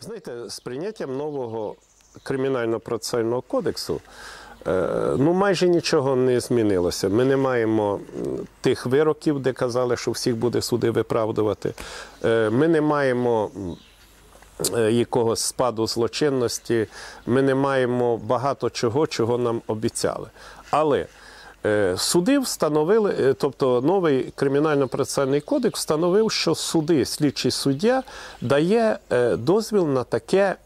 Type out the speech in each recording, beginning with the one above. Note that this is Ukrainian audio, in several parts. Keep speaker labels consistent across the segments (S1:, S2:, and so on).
S1: Знаєте, з прийняттям нового кримінально-процесуального кодексу е, ну, майже нічого не змінилося. Ми не маємо тих вироків, де казали, що всіх буде суди виправдувати. Е, Ми не маємо. е, Якогось спаду злочинності, ми не маємо багато чого, чого нам обіцяли. Але суди встановили, е, тобто новий кримінально-процесуальний кодекс встановив, що суди, слідчий суддя дає е, дозвіл на таке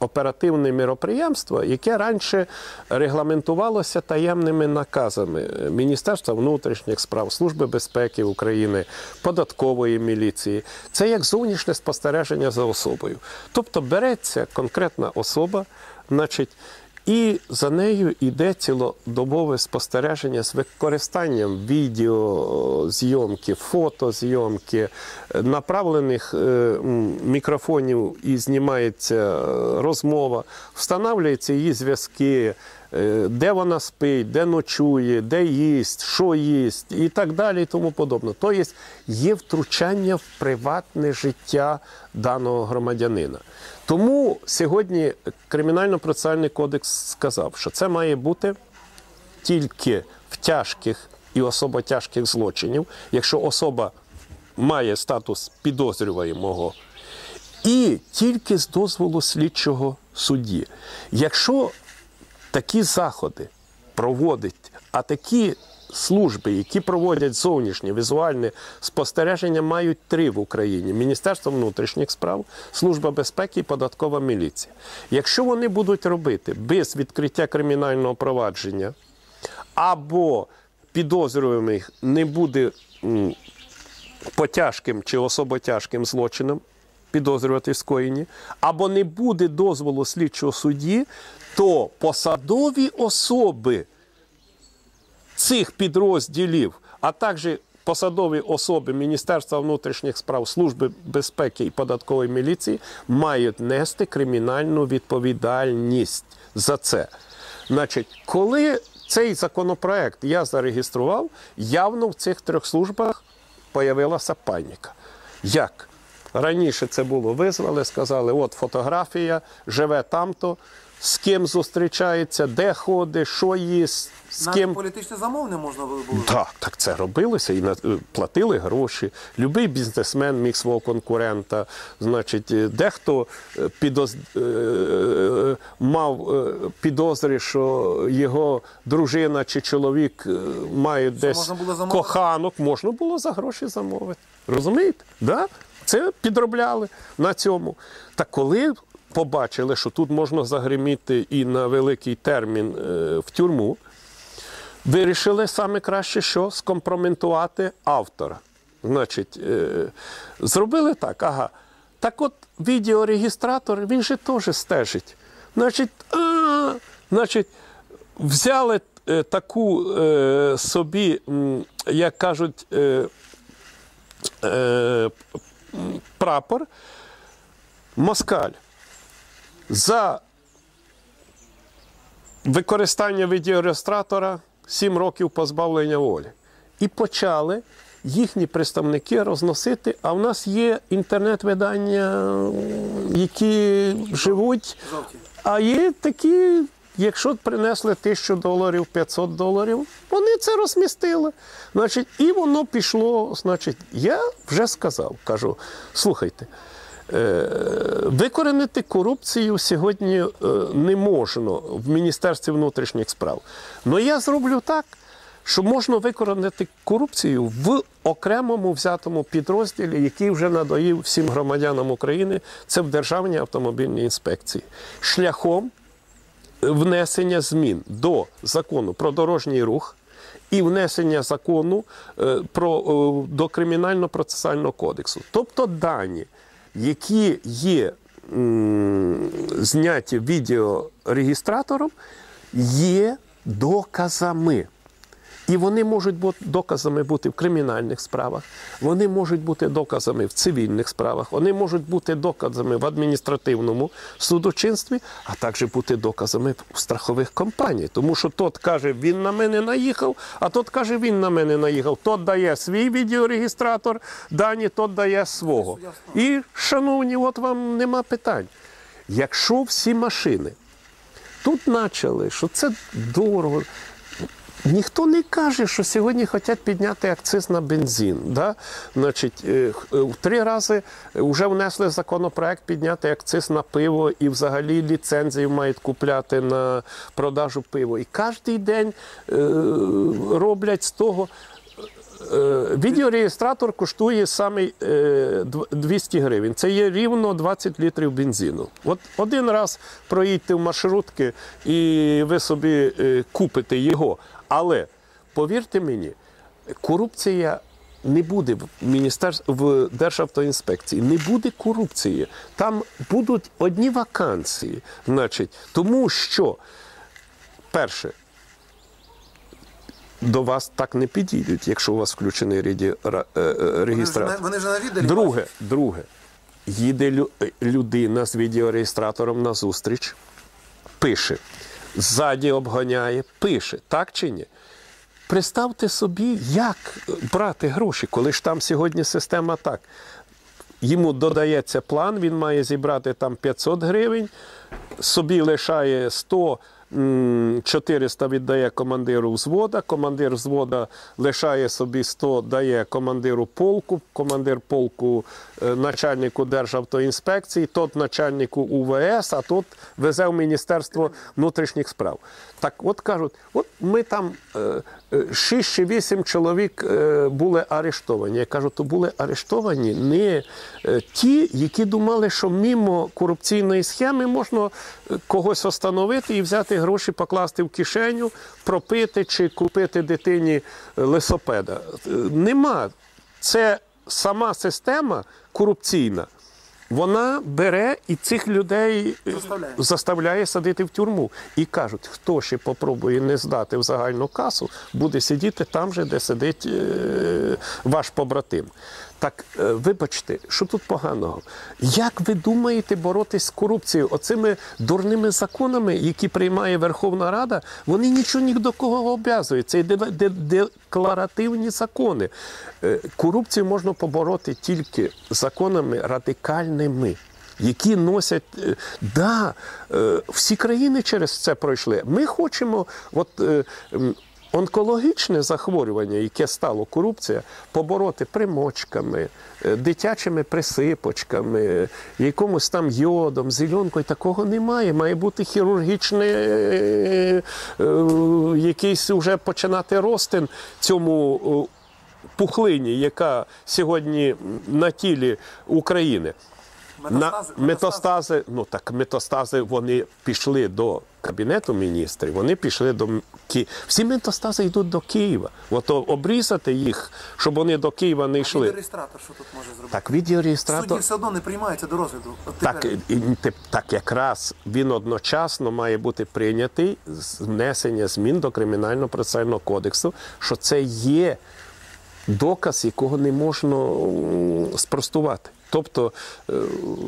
S1: оперативне міроприємство, яке раніше регламентувалося таємними наказами е, Міністерства внутрішніх справ, Служби безпеки України, податкової міліції. Це як зовнішнє спостереження за особою. Тобто береться конкретна особа, значить. І за нею йде цілодобове спостереження з використанням відеозйомки, фотозйомки, е, направлених е, мікрофонів і знімається е, розмова, встановлюються її зв'язки, де вона спить, де ночує, де їсть, що їсть і так далі, і тому подобне. Тобто є втручання в приватне життя даного громадянина. Тому сьогодні кримінально-процесуальний кодекс сказав, що це має бути тільки в тяжких і особо тяжких злочинів, якщо особа має статус підозрюваємого, і тільки з дозволу слідчого судді. Якщо такі заходи проводить, а такі служби, які проводять зовнішнє візуальне спостереження, мають три в Україні: Міністерство внутрішніх справ, Служба безпеки і податкова міліція. Якщо вони будуть робити без відкриття кримінального провадження або підозрюваних не буде м, по тяжким чи особо тяжким злочинам підозрювати в скоєнні, або не буде дозволу слідчого судді, то посадові особи цих підрозділів, а також посадові особи Міністерства внутрішніх справ, Служби безпеки і податкової міліції мають нести кримінальну відповідальність за це. Значить, коли цей законопроект я зареєстрував, явно в цих трьох службах появилася паніка. Як? Раніше це було визвали, сказали, от фотографія, живе там-то, з ким зустрічається, де ходить, що їсть, з
S2: Навіть
S1: ким.
S2: політичне замовлення можна було.
S1: Так, так це робилося і е, платили гроші. Любий бізнесмен міг свого конкурента. Значить, е, дехто е, підоз... мав підозри, що його дружина чи чоловік мають десь
S2: можна було замовити?
S1: коханок, можна було за гроші замовити. Розумієте? Да? Це підробляли на цьому. Та коли побачили, що тут можна загриміти і на великий термін е, в тюрму, вирішили саме краще, що скомпроментувати автора. Значить, е, зробили так, ага. Так от відеорегістратор, він же теж стежить. Значить, а, значить взяли е, таку собі, як кажуть, прапор, москаль. За використання відеореєстратора 7 років позбавлення волі. І почали їхні представники розносити. А в нас є інтернет-видання, які живуть, а є такі. Якщо принесли тисячу доларів, 500 доларів, вони це розмістили. Значить, і воно пішло. Значить, я вже сказав, кажу, слухайте, Е, Викоренити корупцію сьогодні е, не можна в Міністерстві внутрішніх справ. Але я зроблю так, що можна викоренити корупцію в окремому взятому підрозділі, який вже надоїв всім громадянам України. Це в Державній автомобільній інспекції. Шляхом внесення змін до закону про дорожній рух і внесення закону е, про, е, до кримінально-процесуального кодексу. Тобто дані, які є зняті відеорегістратором, є доказами. І вони можуть бути доказами бути в кримінальних справах, вони можуть бути доказами в цивільних справах, вони можуть бути доказами в адміністративному судочинстві, а також бути доказами в страхових компаній. Тому що тот каже, він на мене наїхав, а тот каже, він на мене наїхав. Тот дає свій відеорегістратор, дані, тот дає свого. І, шановні, от вам нема питань. Якщо всі машини тут почали, що це дорого. Ніхто не каже, що сьогодні хочуть підняти акциз на бензин. Да? Значить, е, е, три рази вже внесли законопроект підняти акциз на пиво і взагалі ліцензію мають купляти на продажу пива. І кожен день е, роблять з того. Відеореєстратор коштує саме е, 200 гривень. Це є рівно 20 літрів бензину. От один раз проїдьте в маршрутки і ви собі купите його. Але повірте мені, корупція не буде в міністерстві в Державтоінспекції, не буде корупції. Там будуть одні вакансії. Значить, тому що перше до вас так не підійдуть, якщо у вас включений е, е,
S2: Вони вже,
S1: реєстратор.
S2: на- вони вже на віддалі.
S1: Друге, друге, їде е, людина з відеореєстратором на зустріч, пише, ззаді обганяє, пише, так чи ні? Представте собі, як брати гроші, коли ж там сьогодні система так. Йому додається план, він має зібрати там 500 гривень, собі лишає 100, м, 400 віддає командиру взвода, командир взвода лишає собі 100, дає командиру полку, командир полку е, начальнику Державтоінспекції, тот начальнику УВС, а тот везе в Міністерство внутрішніх справ. Так от кажуть, от ми там е, е, 6 чи 8 чоловік е, були арештовані. Я кажу, то були арештовані не е, ті, які думали, що мимо корупційної схеми можна е, когось остановити і взяти гроші, покласти в кишеню, пропити чи купити дитині е, лисопеда. Е, Нема. Це сама система корупційна. Вона бере і цих людей е,
S2: Заставляє.
S1: заставляє садити в тюрму. І кажуть, хто ще попробує не здати в загальну касу, буде сидіти там же, де сидить ваш побратим. Так, е, вибачте, що тут поганого? Як ви думаєте боротись з корупцією? Оцими дурними законами, які приймає Верховна Рада, вони нічого ні до кого обов'язують. Це де- де- декларативні закони. Е, Корупцію можна побороти тільки законами радикальними. Які носять е, да, всі країни через це пройшли. Ми хочемо, от онкологічне захворювання, яке стало корупція, побороти примочками, е, дитячими присипочками, якомусь там йодом, зеленкою. Такого немає. Має бути хірургічний е, е, якийсь уже починати ростин цьому. Пухлині, яка сьогодні на тілі України,
S2: Метастази?
S1: на метастази, ну так метастази вони пішли до кабінету міністрів, вони пішли до Ки... Всі метастази йдуть до Києва. От обрізати їх, щоб вони до Києва не йшли.
S2: Реєстратор, що тут може зробити?
S1: Так,
S2: Судді все одно не приймаються до розгляду. От
S1: Так, і- і так якраз він одночасно має бути прийнятий з внесення змін до кримінального процесуального кодексу, що це є доказ, якого не можна спростувати. Тобто е,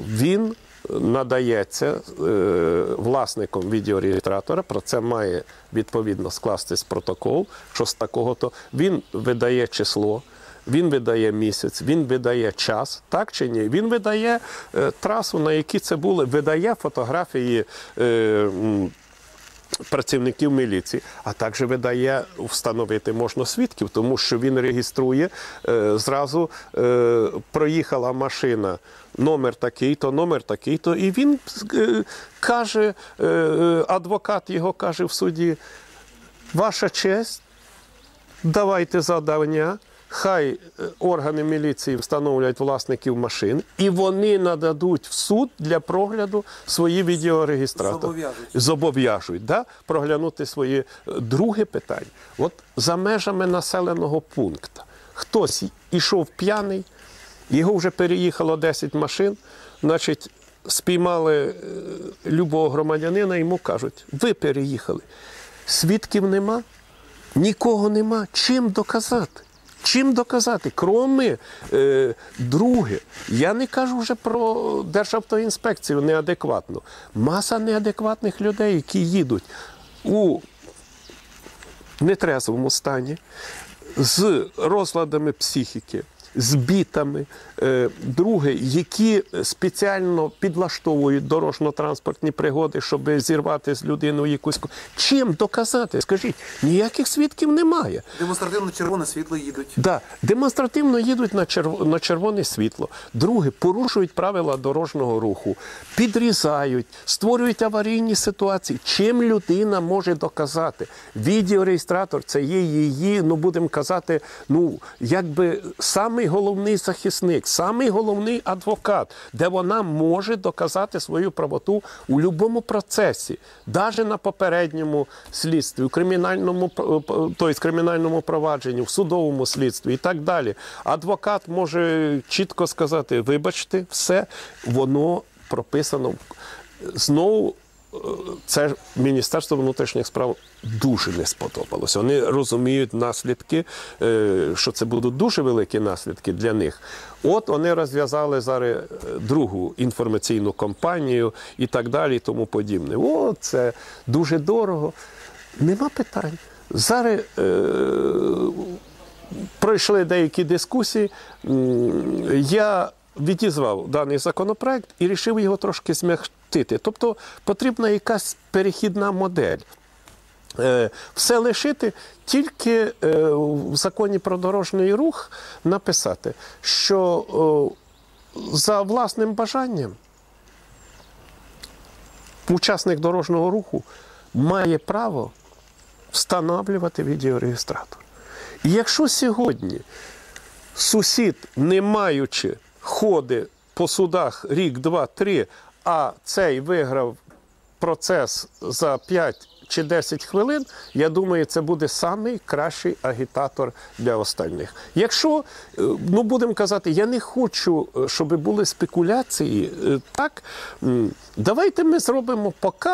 S1: він надається е, власником відеореєстратора, про це має відповідно скластись протокол, що з такого то він видає число. Він видає місяць, він видає час, так чи ні? Він видає е, трасу, на якій це були, видає фотографії. Е, Працівників міліції, а також видає встановити можна свідків, тому що він реєструє е, зразу е, проїхала машина, номер такий-то, номер такий-то, і він е, каже, адвокат його каже в суді: Ваша честь, давайте завдання. Хай е, органи міліції встановлять власників машин, і вони нададуть в суд для прогляду свої відеорегістратори.
S2: Зобов'яжуть.
S1: Зобов'яжуть, да? проглянути свої. Друге питання: от за межами населеного пункту хтось ішов п'яний, його вже переїхало 10 машин, значить, спіймали е, любого громадянина, йому кажуть, ви переїхали. Свідків нема. Нікого нема. Чим доказати? Чим доказати? Кроме е, друге, я не кажу вже про Державтоінспекцію неадекватну. Маса неадекватних людей, які їдуть у нетрезвому стані, з розладами психіки, з бітами. Е, Друге, які спеціально підлаштовують дорожньо-транспортні пригоди, щоб зірвати з людиною якусь. Чим доказати? Скажіть, ніяких свідків немає.
S2: Демонстративно червоне світло їдуть.
S1: Да, демонстративно їдуть на, черв... на червоне світло. Друге, порушують правила дорожнього руху, підрізають, створюють аварійні ситуації. Чим людина може доказати? Відеореєстратор це є її, ну будемо казати, ну якби самий головний захисник, самий головний адвокат, де вона може доказати свою правоту у будь-якому процесі, навіть на попередньому слідстві, у кримінальному тобто кримінальному провадженні, в судовому слідстві і так далі. Адвокат може чітко сказати: вибачте, все воно прописано знову. Це Міністерство внутрішніх справ дуже не сподобалося. Вони розуміють наслідки, е, що це будуть дуже великі наслідки для них. От вони розв'язали зараз е, другу інформаційну кампанію і так далі, і тому подібне. О, це дуже дорого. Нема питань. Зараз е, пройшли деякі дискусії. Я відізвав даний законопроект і вирішив його трошки змягчити. Тобто потрібна якась перехідна модель. Е, Все лишити, тільки е, в законі про дорожній рух написати, що за власним бажанням учасник дорожнього руху має право встановлювати відеореєстратор. І якщо сьогодні сусід, не маючи ходи по судах рік, два, три, а цей виграв процес за 5 чи 10 хвилин, я думаю, це буде самий кращий агітатор для остальних. Якщо, е, ну будемо казати, я не хочу, е, щоб були спекуляції, е, так, давайте ми зробимо поки.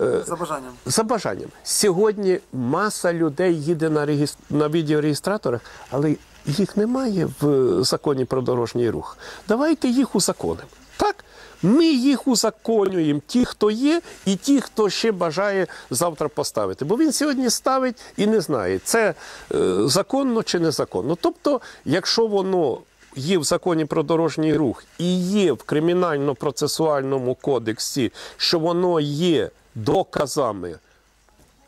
S2: За бажанням.
S1: за бажанням. Сьогодні маса людей їде на, регіс... на відеореєстраторах, але їх немає в законі про дорожній рух. Давайте їх узаконимо. Так? Ми їх узаконюємо, ті, хто є, і ті, хто ще бажає завтра поставити. Бо він сьогодні ставить і не знає, це е, законно чи незаконно. Тобто, якщо воно є в законі про дорожній рух і є в кримінально-процесуальному кодексі, що воно є доказами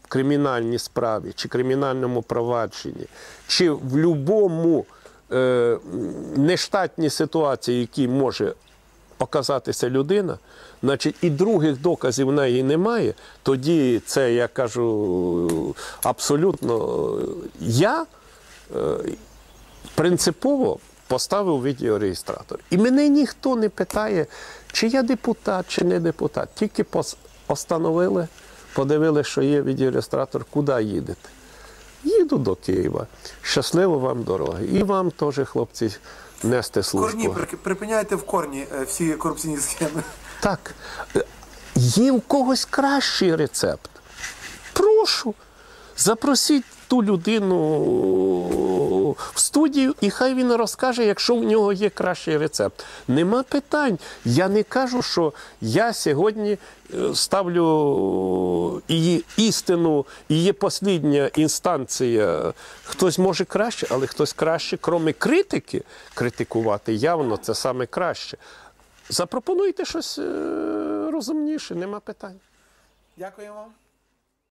S1: кримінальній справі чи кримінальному провадженні, чи в будь-якому е, нештатній ситуації, які може оказатися людина, значить і других доказів в неї немає, тоді це я кажу абсолютно я е, принципово поставив відеореєстратор. І мене ніхто не питає, чи я депутат, чи не депутат. Тільки пос- постановили, подивили, що є відеореєстратор, куди їдете. Їду до Києва. Щасливо вам дороги. І вам теж, хлопці, нести службу.
S2: Корні припиняйте в корні е, всі корупційні схеми.
S1: Так. Є в когось кращий рецепт. Прошу. Запросіть ту людину в студію, і хай він розкаже, якщо в нього є кращий рецепт. Нема питань. Я не кажу, що я сьогодні е, ставлю її істину, є послідня інстанція. Хтось може краще, але хтось краще, крім критики, критикувати явно це саме краще. Запропонуйте щось е, розумніше, нема питань.
S2: Дякуємо вам.